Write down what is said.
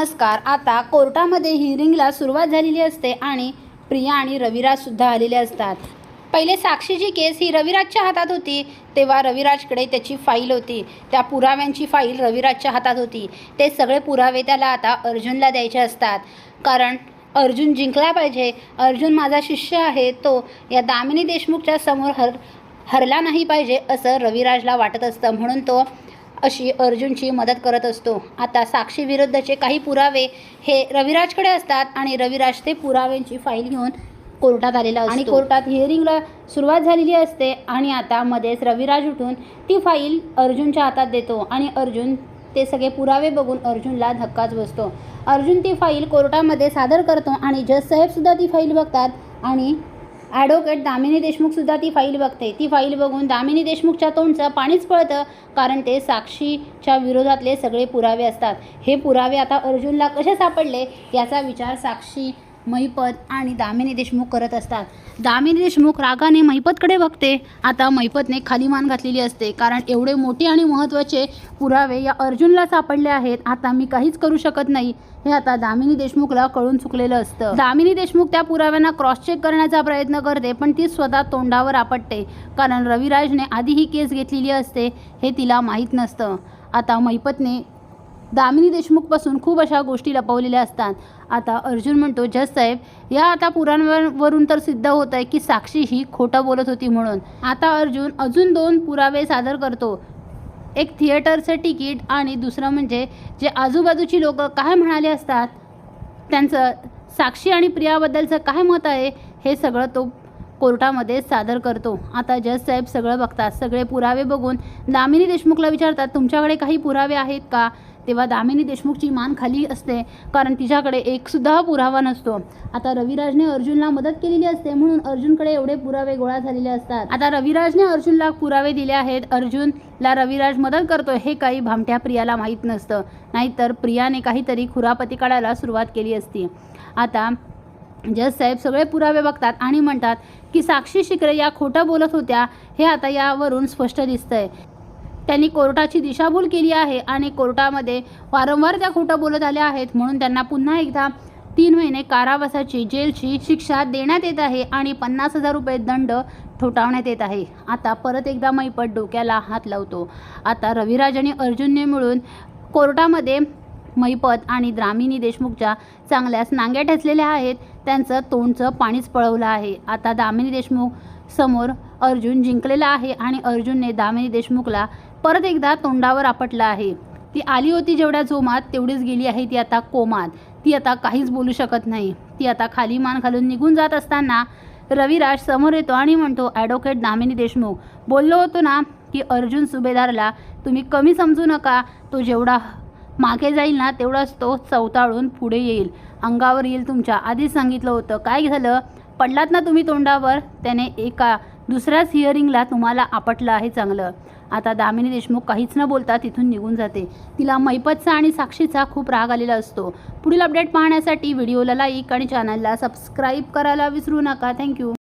नमस्कार. आता कोर्टामध्ये हिअरिंगला सुरुवात झालेली असते आणि प्रिया आणि रविराजसुद्धा आलेले असतात. पहिले साक्षीची केस ही रविराजच्या हातात होती तेव्हा रविराजकडे त्याची फाईल होती. त्या पुराव्यांची फाईल रविराजच्या हातात होती. ते सगळे पुरावे त्याला आता अर्जुनला द्यायचे असतात. कारण अर्जुन जिंकला पाहिजे. अर्जुन माझा शिष्य आहे तो या दामिनी देशमुखच्या समोर हर हरला नाही पाहिजे असं रविराजला वाटत असतं. म्हणून तो अशी अर्जुनची मदत करत असतो. आता साक्षी विरुद्धचे काही पुरावे हे रविराजकडे असतात आणि रविराज ते पुराव्यांची फाईल घेऊन कोर्टात आलेला असतो. आणि कोर्टात हिअरिंगला सुरुवात झालेली असते आणि आता मध्येच रविराज उठून ती फाईल अर्जुनच्या हातात देतो आणि अर्जुन ते सगळे पुरावे बघून अर्जुनला धक्काच बसतो. अर्जुन ती फाईल कोर्टामध्ये सादर करतो आणि जज साहेबसुद्धा ती फाईल बघतात आणि ॲडव्होकेट दामिनी देशमुखसुद्धा ती फाईल बघते. ती फाईल बघून दामिनी देशमुखच्या तोंडचं पाणीच पळतं कारण ते साक्षीच्या विरोधातले सगळे पुरावे असतात. हे पुरावे आता अर्जुनला कसे सापडले याचा विचार साक्षी महिपत आणि दामिनी देशमुख करत असतात. दामिनी देशमुख रागाने महिपतकडे बघते. आता महिपतने खाली मान घातलेली असते. कारण एवढे मोठे आणि महत्त्वाचे पुरावे या अर्जुनला सापडले आहेत. आता मी काहीच करू शकत नाही. हे आता दामिनी देशमुखला कळून चुकलेलं असतं. दामिनी देशमुख त्या पुराव्यांना क्रॉस चेक करण्याचा प्रयत्न करते पण ती स्वतः तोंडावर आपटते. कारण रविराजने आधी ही केस घेतलेली असते हे तिला माहीत नसतं. आता महिपतने दामिनी देशमुखपासून खूप अशा गोष्टी लपवलेल्या असतात. आता अर्जुन म्हणतो जज साहेब या आता पुराणवरून तर सिद्ध होत आहे की साक्षी ही खोटं बोलत होती म्हणून. आता अर्जुन अजून दोन पुरावे सादर करतो. एक थिएटरचं तिकीट आणि दुसरं म्हणजे जे आजूबाजूची लोक काय म्हणाले असतात? त्यांचं साक्षी आणि प्रियाबद्दलचं काय मत आहे? हे सगळं तो कोर्टामध्ये सादर करतो. आता जज साहेब सगळं बघतात सगळे पुरावे बघून दामिनी देशमुखला विचारतात तुमच्याकडे काही पुरावे आहेत का? तेव्हा दामिनी देशमुखची मान खाली असते कारण तिच्याकडे एकसुद्धा पुरावा नसतो. आता रविराजने अर्जुनला मदत केलेली असते म्हणून अर्जुनकडे एवढे पुरावे गोळा झालेले असतात. आता रविराजने अर्जुनला पुरावे दिले आहेत अर्जुनला रविराज मदत करतो हे काही भामट्या प्रियाला माहीत नसतं. नाहीतर प्रियाने काहीतरी खुरापती काढायला सुरुवात केली असती. आता जज साहेब सगळे पुरावे बघतात आणि म्हणतात की साक्षी शिकरे या खोटं बोलत होत्या हे आता यावरून स्पष्ट दिसतंय. त्यांनी कोर्टाची दिशाभूल केली आहे आणि कोर्टामध्ये वारंवार त्या खोटं बोलत आल्या आहेत म्हणून त्यांना पुन्हा एकदा तीन महिने कारावासाची जेलची शिक्षा देण्यात येत आहे आणि पन्नास हजार रुपये दंड ठोठावण्यात येत आहे. आता परत एकदा मैपट डोक्याला हात लावतो. आता रविराज आणि अर्जुनने मिळून कोर्टामध्ये मैपत आणि द्रामिणी देशमुखच्या चांगल्याच नांग्या ठेचलेल्या आहेत. त्यांचं तोंडचं पाणीच पळवलं आहे. आता दामिनी देशमुख समोर अर्जुन जिंकलेला आहे आणि अर्जुनने दामिनी देशमुखला परत एकदा तोंडावर आपटला आहे. ती आली होती जेवढ्या जोमात तेवढीच गेली आहे ती आता कोमात. ती आता काहीच बोलू शकत नाही. ती आता खाली मान घालून निघून जात असताना रविराज समोर येतो आणि म्हणतो ॲडव्होकेट दामिनी देशमुख बोललो होतो ना की अर्जुन सुभेदारला तुम्ही कमी समजू नका. तो जेवढा मागे जाईल ना तेवढाच तो चवताळून पुढे येईल. अंगावर येईल तुमच्या. आधीच सांगितलं होतं. काय झालं? पडलात ना तुम्ही तोंडावर? त्याने एका दुसऱ्याच हिअरिंगला तुम्हाला आपटलं आहे चांगलं. आता दामिनी देशमुख काहीच न बोलता तिथून निघून जाते. तिला मैपतचा आणि साक्षीचा खूप राग आलेला असतो. पुढील अपडेट पाहण्यासाठी व्हिडिओला लाईक आणि चॅनलला सबस्क्राईब करायला विसरू नका. थँक्यू